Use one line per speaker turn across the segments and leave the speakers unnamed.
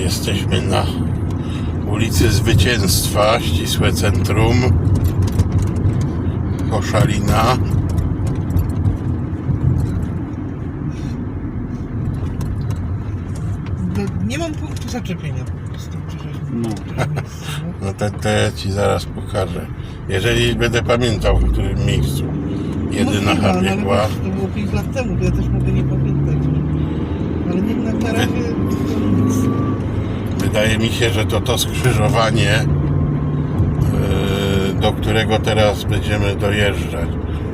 Jesteśmy na ulicy Zwycięstwa, ścisłe centrum Koszalina.
Do, nie mam punktu zaczepienia po prostu.
No.
No to, to ja ci zaraz pokażę. Jeżeli będę pamiętał, w którym miejscu jedyna
ale
biegła.
To było 5 lat temu, to ja też mogę nie pamiętać. Ale jednak na razie...
Wydaje mi się, że to to skrzyżowanie, yy, do którego teraz będziemy dojeżdżać.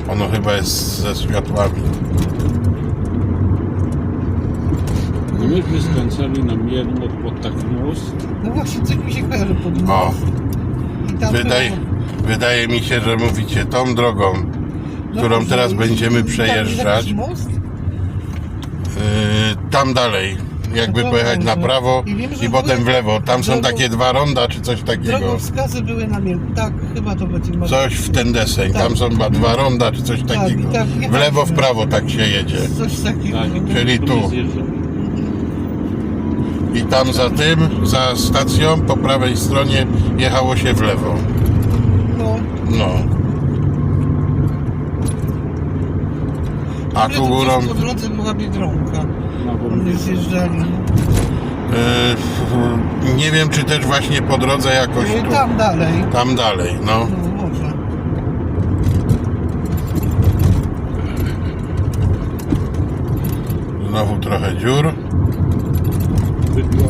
Ono chyba jest ze światłami.
No myśmy skręcali na Mielno pod taki most.
No właśnie, coś mi się kojarzy pod most.
O, wydaje, wydaje mi się, że mówicie tą drogą,
no
którą teraz będziemy
i tam jest
przejeżdżać. Yy, tam dalej, jakby pojechać na prawo
I wiem, że
i potem w lewo. Tam są
drogą-
takie dwa ronda czy coś takiego.
Drogowskazy były na mnie. Tak, chyba to będzie może.
Coś w ten deseń.
Tak.
Tam są chyba dwa ronda czy coś
Tak,
takiego.
i tak
W
jechaliśmy.
lewo, w prawo tak się jedzie.
Coś takiego.
Tak.
Czyli tu. I tam za tym, za stacją, po prawej stronie jechało się w lewo.
No.
No. A tu górą.
gdzieś Po drodze była Biedronka.
No, bo
Oni zjeżdżali.
Yy, nie wiem, czy też właśnie po drodze jakoś
No i
tu.
tam dalej.
Tam dalej, no.
No może.
Znowu trochę dziur.
bydło.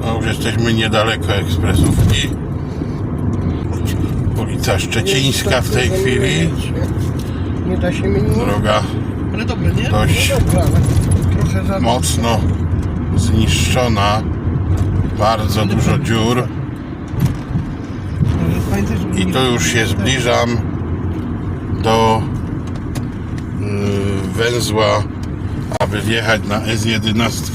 No już jesteśmy niedaleko ekspresówki. Ulica Szczecińska w tej chwili.
Nie da się mnie
Droga
Ale dobre, nie?
dość
za...
mocno zniszczona. Bardzo dużo dziur. I tu już się zbliżam do y, węzła, aby wjechać na S11.